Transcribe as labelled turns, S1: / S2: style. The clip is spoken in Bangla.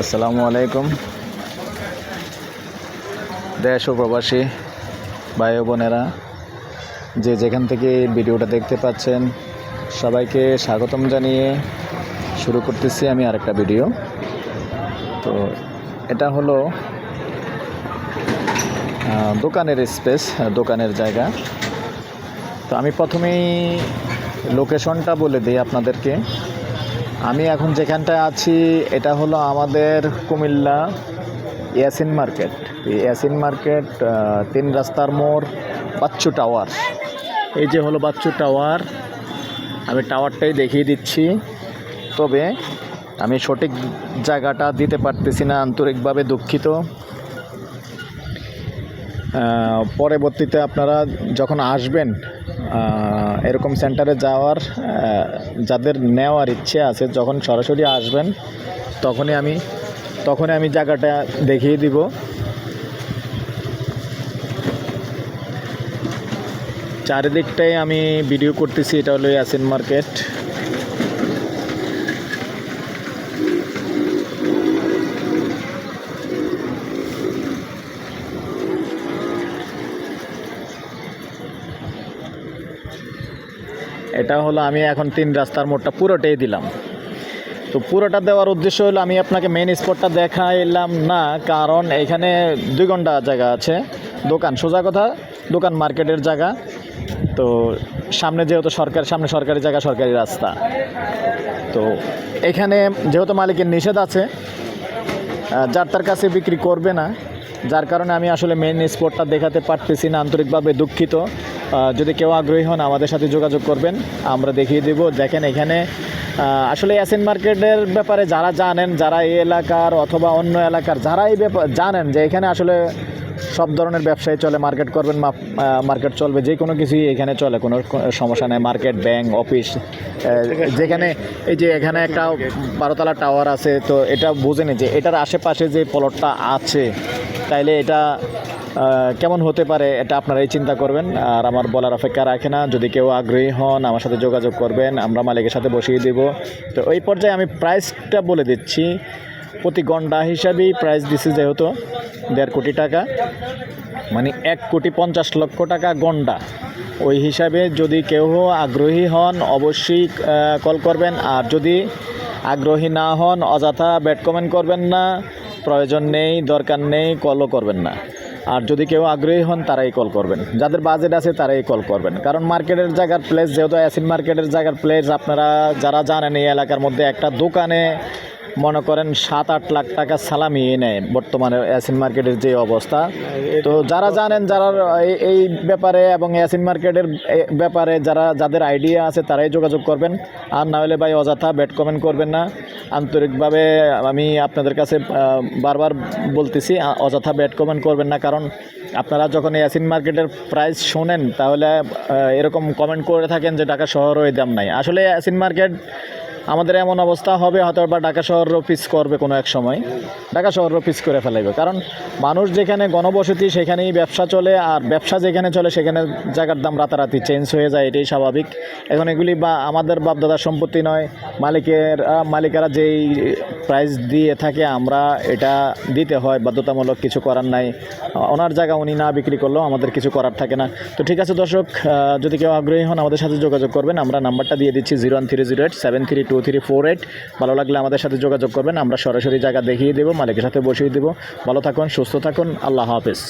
S1: আসসালামু আলাইকুম। দেশ ও প্রবাসী ভাই বোনেরা, যে যেখান থেকে ভিডিওটা দেখতে পাচ্ছেন, সবাইকে স্বাগতম জানিয়ে শুরু করতেছি আমি আরেকটা ভিডিও। তো এটা হলো দোকানের স্পেস দোকানের জায়গা। তো আমি প্রথমেই লোকেশনটা বলে দিই আপনাদেরকে। আমি এখন যেখানটায় আছি, এটা হলো আমাদের কুমিল্লা ইয়াসিন মার্কেট। ইয়াসিন মার্কেট তিন রাস্তার মোড়, বাচ্চু টাওয়ার। এই যে হলো বাচ্চু টাওয়ার। আমি টাওয়ারটাই দেখিয়ে দিচ্ছি। তবে আমি সঠিক জায়গাটা দিতে পারতেছি না, আন্তরিকভাবে দুঃখিত। পরবর্তীতে আপনারা যখন আসবেন এরকম সেন্টারে যাওয়ার যাদের নেওয়ার ইচ্ছে আছে, যখন সরাসরি আসবেন, তখনই আমি তখনই আমি জায়গাটা দেখিয়ে দিব। চারিদিকটাই আমি ভিডিও করতেছি, এটা হলো ইয়াসিন মার্কেট। এটা হলো আমি এখন তিন রাস্তার মোড়টা পুরোটাই দিলাম। তো পুরোটা দেওয়ার উদ্দেশ্য হলো আমি আপনাকে মেন স্পটটা দেখাইলাম না, কারণ এখানে দুই ঘণ্টা জায়গা আছে। দোকান সোজা কথা, দোকান মার্কেটের জায়গা। তো সামনে যেহেতু সরকার, সামনে সরকারি জায়গা, সরকারি রাস্তা। তো এখানে যেহেতু মালিকের নিষেধ আছে যার তার কাছে বিক্রি করবে না, যার কারণে আমি আসলে মেন স্পটটা দেখাতে পারতেছি না, আন্তরিকভাবে দুঃখিত। যদি কেউ আগ্রহী হন আমাদের সাথে যোগাযোগ করবেন, আমরা দেখিয়ে দেব। দেখেন এখানে আসলে ইয়াসিন মার্কেটের ব্যাপারে যারা জানেন, যারা এই এলাকার অথবা অন্য এলাকার যারা এই ব্যাপার জানেন যে এখানে আসলে সব ধরনের ব্যবসায়ী চলে মার্কেট করবেন মার্কেট চলবে, যে কোনো কিছুই এখানে চলে, কোনো সমস্যা নেই মার্কেট ব্যাংক অফিস যেখানে এই যে এখানে একটা বারোতলা টাওয়ার আছে, তো এটা বুঝেনি যে এটার আশেপাশে যে প্লটটা আছে, তাইলে এটা কেমন হতে পারে এটা আপনারাই চিন্তা করবেন। আর আমার বলার অপেক্ষা রাখে না। যদি কেউ আগ্রহী হন, আমার সাথে যোগাযোগ করবেন, আমরা মালিকের সাথে বসিয়ে দেব। তো ওই পর্যায়ে আমি প্রাইসটা বলে দিচ্ছি। প্রতি ঘণ্টা হিসাবেই প্রাইস দিছি যেহেতু, দেড় কোটি টাকা। মানে এক কোটি পঞ্চাশ লক্ষ টাকা গন্ডা ওই হিসাবে যদি কেউ আগ্রহী হন, অবশ্যই কল করবেন। আর যদি আগ্রহী না হন, অযথা ব্যাট কমেন্ট করবেন না। প্রয়োজন নেই, দরকার নেই কলও করবেন না। আর যদি কেউ আগ্রহী হন, তারাই কল করবেন। যাদের বাজেট আছে, তারাই কল করবেন। কারণ মার্কেটের জায়গার প্লেস যেহেতু অ্যাসিড মার্কেটের জায়গার প্লেস আপনারা যারা জানেন এই এলাকার মধ্যে একটা দোকানে মনে করেন সাত, আট লাখ টাকা সালামি নেয় বর্তমানে ইয়াসিন মার্কেটের যে অবস্থা। তো যারা জানেন যারা এই- ব্যাপারে এবং অ্যাসিন মার্কেটের ব্যাপারে যারা, যাদের আইডিয়া আছে তারাই যোগাযোগ করবেন। আর না হলে ভাই অযথা ব্যাট কমেন্ট করবেন না। আন্তরিকভাবে আমি আপনাদের কাছে বারবার বলতেছি অযথা ব্যাট কমেন্ট করবেন না। কারণ আপনারা যখন ইয়াসিন মার্কেটের প্রাইস শোনেন, তাহলে এরকম কমেন্ট করে থাকেন যে ঢাকা শহর ওই দাম নাই। আসলে অ্যাসিন মার্কেট আমাদের এমন অবস্থা হবে, হয়তো বা ঢাকা শহরও পিস করবে কোনো এক সময়। ঢাকা শহরও পিস করে ফেলাইবে। কারণ মানুষ যেখানে গণবসতি, সেখানেই ব্যবসা চলে, আর ব্যবসা যেখানে চলে, সেখানে জায়গার দাম রাতারাতি চেঞ্জ হয়ে যায়, এটাই স্বাভাবিক। এখন এগুলি বা আমাদের বাপদাদার সম্পত্তি নয়, মালিকের মালিকেরা যেই প্রাইস দিয়ে থাকে, আমরা এটা দিতে হয়, বাধ্যতামূলক কিছু করার নাই। ওনার জায়গা উনি না বিক্রি করলেও আমাদের কিছু করার থাকে না। তো ঠিক আছে দর্শক যদি কেউ আগ্রহী হন আমাদের সাথে যোগাযোগ করবেন, আমরা নাম্বারটা দিয়ে দিচ্ছি zero one three zero eight seven three two three four eight ভালো লাগলে আমাদের সাথে যোগাযোগ করবেন, আমরা সরাসরি জায়গা দেখিয়ে দেবো, মালিকের সাথে বসিয়ে দেবো। ভালো থাকুন, সুস্থ থাকুন, আল্লাহ হাফেজ।